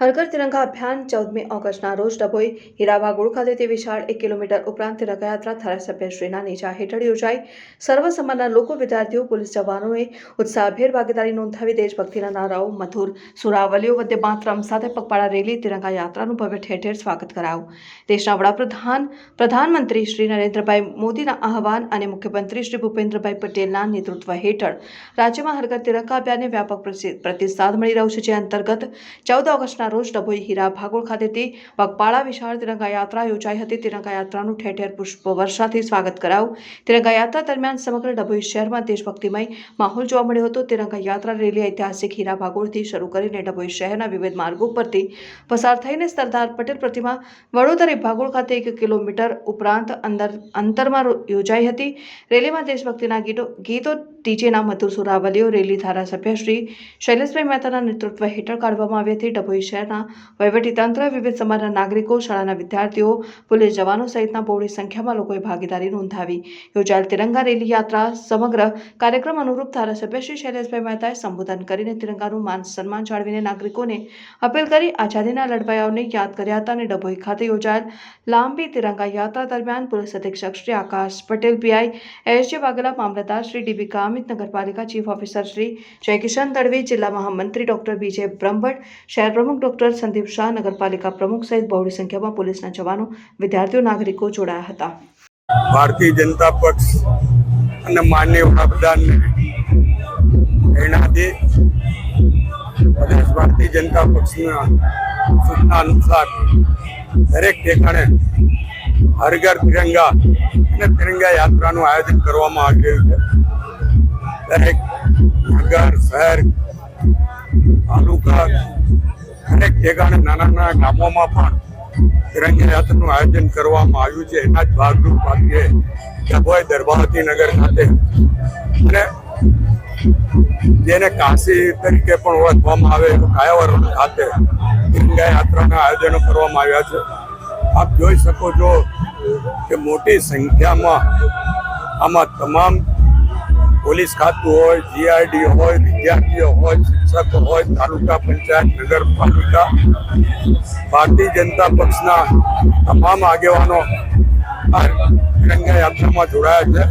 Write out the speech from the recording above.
હરઘર તિરંગા અભિયાન ચૌદમી ઓગસ્ટના રોજ ડભોઈ હીરાવાગોળ ખાતેથી વિશાળ એક કિલોમીટર ઉપરાંત તિરંગા યાત્રા ધારાસભ્યશ્રીના નેજા હેઠળ યોજાઈ. સર્વ સમાજના લોકો, વિદ્યાર્થીઓ, પોલીસ જવાનોએ ઉત્સાહભેર ભાગીદારી નોંધાવી દેશભક્તિના નારાઓ, મધુર સુરાવલીઓ વચ્ચે માતરમ સાથે પગપાળા રેલી, તિરંગા યાત્રાનું ભવ્ય ઠેર ઠેર સ્વાગત કરાયું. દેશના વડાપ્રધાન, પ્રધાનમંત્રી શ્રી નરેન્દ્રભાઈ મોદીના આહવાન અને મુખ્યમંત્રી શ્રી ભૂપેન્દ્રભાઈ પટેલના નેતૃત્વ હેઠળ રાજ્યમાં હરઘર તિરંગા અભિયાનને વ્યાપક પ્રતિસાદ મળી રહ્યો છે, જે અંતર્ગત ચૌદ ઓગસ્ટના રોજ ડભોઈ હીરા ભાગોળ ખાતેથી પગપાળા વિશાળ તિરંગા યાત્રા યોજાઈ હતી. તિરંગા યાત્રાનું ઠેર ઠેર પુષ્પવર્ષાથી સ્વાગત કરાયું. તિરંગા યાત્રા દરમિયાન સમગ્ર ડભોઈ શહેરમાં દેશભક્તિમય માહોલ જોવા મળ્યો હતો. તિરંગા યાત્રા રેલી ઐતિહાસિક હીરા ભાગોળથી શરૂ કરીને ડભોઈ શહેરના વિવિધ માર્ગો પરથી પસાર થઈને સરદાર પટેલ પ્રતિમા વડોદરા ભાગોળ ખાતે એક કિલોમીટર ઉપરાંત અંદર અંતરમાં યોજાઈ હતી. રેલીમાં દેશભક્તિના ગીતો ગીતો ડીજેના મધુર સુરાવલીઓ રેલી ધારાસભ્ય શ્રી શૈલેષભાઈ મહેતાના નેતૃત્વ હેઠળ કાઢવામાં આવી હતી. ડભોઈ શહેરના વહીવટીતંત્ર વિવિધ સમાજના નાગરિકો, શાળાના વિદ્યાર્થીઓ, પોલીસ જવાનો સહિતના બહોળી સંખ્યામાં લોકોએ ભાગીદારી નોંધાવી. યોજાયેલ તિરંગા રેલી યાત્રા સમગ્ર કાર્યક્રમ અનુરૂપ ધારાસભ્ય શ્રી શૈલેષભાઈ મહેતાએ સંબોધન કરીને તિરંગાનું માન સન્માન જાળવીને નાગરિકોને અપીલ કરી આઝાદીના લડવાયાઓને યાદ કર્યા હતા અને ડભોઈ ખાતે યોજાયેલ લાંબી તિરંગા યાત્રા દરમિયાન પોલીસ અધિક્ષક શ્રી આકાશ પટેલ, પીઆઈ એસજી વાઘેલા, મામલતદાર શ્રી ડીબી કામિત નગરપાલિકા ચીફ ઓફિસર શ્રી જયકિશન દળવી જિલ્લા મહામંત્રી ડોક્ટર વિજય બ્રહ્મભટ્ટ, શહેર પ્રમુખ ડોક્ટર સંદીપ શાહ, નગરપાલિકા પ્રમુખ સહિત બહોળી સંખ્યામાં પોલીસના જવાનો, વિદ્યાર્થીઓ, નાગરિકો જોડાયા હતા. ભારતીય જનતા પક્ષ અને માનનીય વડાપ્રધાનને પ્રદેશ ભારતીય જનતા પક્ષના સૂચના અનુસાર દરેક ઠેકાણે હર ઘર તિરંગા અને તિરંગા યાત્રાનું આયોજન કરવામાં આવી રહ્યું છે. દરેક નગર શહેર, તાલુકા દરેક ઠેકાણે નાના નાના ગામોમાં પણ તિરંગા યાત્રાનું આયોજન કરવામાં આવ્યું છે. એના જ ભાગરૂપ ભાગે ડભોઈ દરબાવતી નગર ખાતે અને જેને કાશી તરીકે પણ ઓળખવામાં આવે એવું કાયાવરણ ખાતે તિરંગા યાત્રાના આયોજનો કરવામાં આવ્યા છે. આપ જોઈ શકો છો કે મોટી સંખ્યામાં આમાં તમામ પોલીસ ખાતું હોય જીઆરડી હોય, વિદ્યાર્થીઓ હોય, શિક્ષકો હોય, તાલુકા પંચાયત, નગરપાલિકા, ભારતીય જનતા પક્ષના તમામ આગેવાનો આ તિરંગા યાત્રામાં જોડાયા છે.